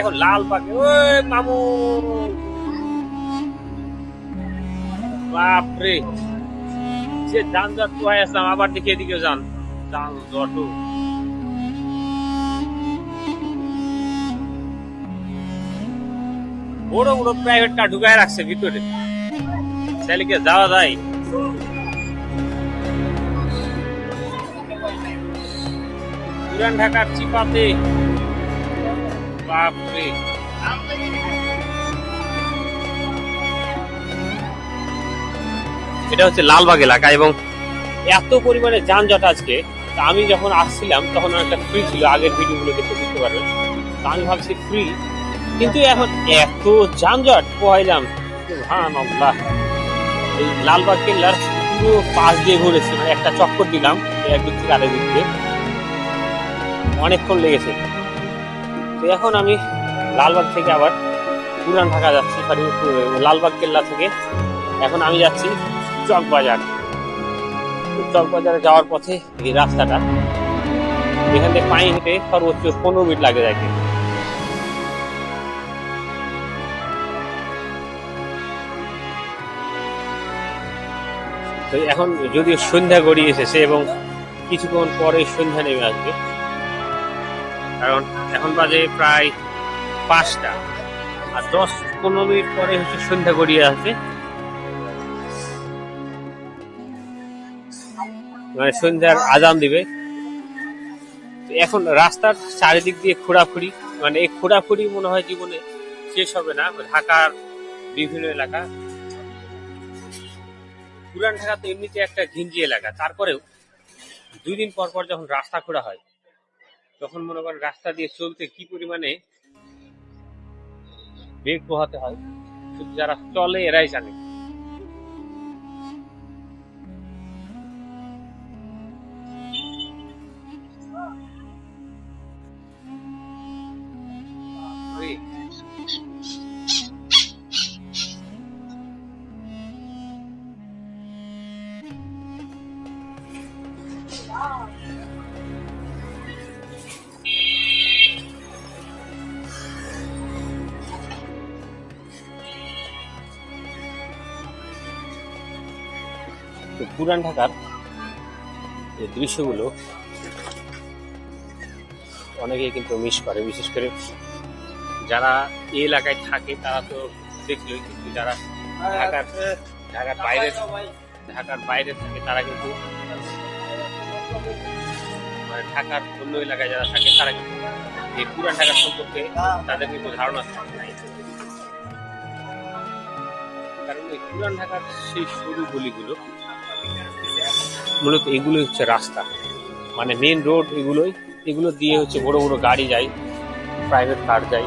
এখন লাল পাকে। ওই মামু। বাপরে। যে পোহায় আসলাম আবার দেখি এদিকে যান। যানজট বড় বড় প্রাইভেট কার ঢুকায় রাখছে ভিতরে। তাহলে কি যাওয়া যায়। পুরান ঢাকার চিপাতে বাপরে। এটা হচ্ছে লালবাগ এলাকা এবং এত পরিমাণে যানজট আজকে আমি যখন আসছিলাম তখন অনেকটা ফ্রি ছিল আগের ভিডিওগুলো দেখে বুঝতে পারবেন তা আমি ভাবছি ফ্রি কিন্তু এখন এত যানজট পোহাইলাম সুবহানাল্লাহ। এই লালবাগ কেল্লার পুরো পাশ দিয়ে ঘুরেছি মানে একটা চক্কর দিলাম এক দিক থেকে আরেক দিক দিয়ে। অনেকক্ষণ লেগেছে। তো এখন আমি লালবাগ থেকে আবার পুরান ঢাকা যাচ্ছি, সরি, লালবাগ কেল্লা থেকে। এখন আমি যাচ্ছি চক বাজার। চক বাজারে যাওয়ার পথে এই রাস্তাটা, এখান থেকে পায়ে হেঁটে সর্বোচ্চ পনেরো মিনিট লাগে তো এখন যদি সন্ধ্যা গড়িয়ে এসেছে এবং কিছুক্ষণ পরে সন্ধ্যা নেমে আসবে কারণ এখন বাজে প্রায় পাঁচটা। আর দশ পনেরো মিনিট পরে হচ্ছে সন্ধ্যা গড়িয়ে আসবে। মানে সন্ধ্যার আজান দিবে। এখন রাস্তার চারিদিক দিয়ে খোঁড়াখুড়ি মানে এই খোঁড়াখুড়ি মনে হয় জীবনে শেষ হবে না। ঢাকার বিভিন্ন এলাকা। পুরান ঢাকা তো এমনিতে একটা ঘিঞ্জি এলাকা। তারপরেও দুই দিন পর পর যখন রাস্তা খোঁড়া হয় তখন মনে করেন রাস্তা দিয়ে চলতে কি পরিমাণে বেগ পোহাতে হয় শুধু যারা চলে এরাই জানে। ওই, তো পুরান ঢাকার এই দৃশ্যগুলো অনেকেই কিন্তু মিস করে বিশেষ করে যারা এই এলাকায় থাকে তারা তো দেখলোই কিন্তু যারা ঢাকার ঢাকার বাইরে ঢাকার বাইরে থাকে তারা কিন্তু মানে ঢাকার অন্য এলাকায় যারা থাকে তারা কিন্তু এই পুরান ঢাকার সম্পর্কে তাদের কিন্তু ধারণা নাই। কারণ এই পুরান ঢাকার সেই সরু গলিগুলো মূলত এগুলোই হচ্ছে রাস্তা। মানে মেন রোড এগুলোই। এগুলো দিয়ে হচ্ছে বড় বড় গাড়ি যায় প্রাইভেট কার যায়।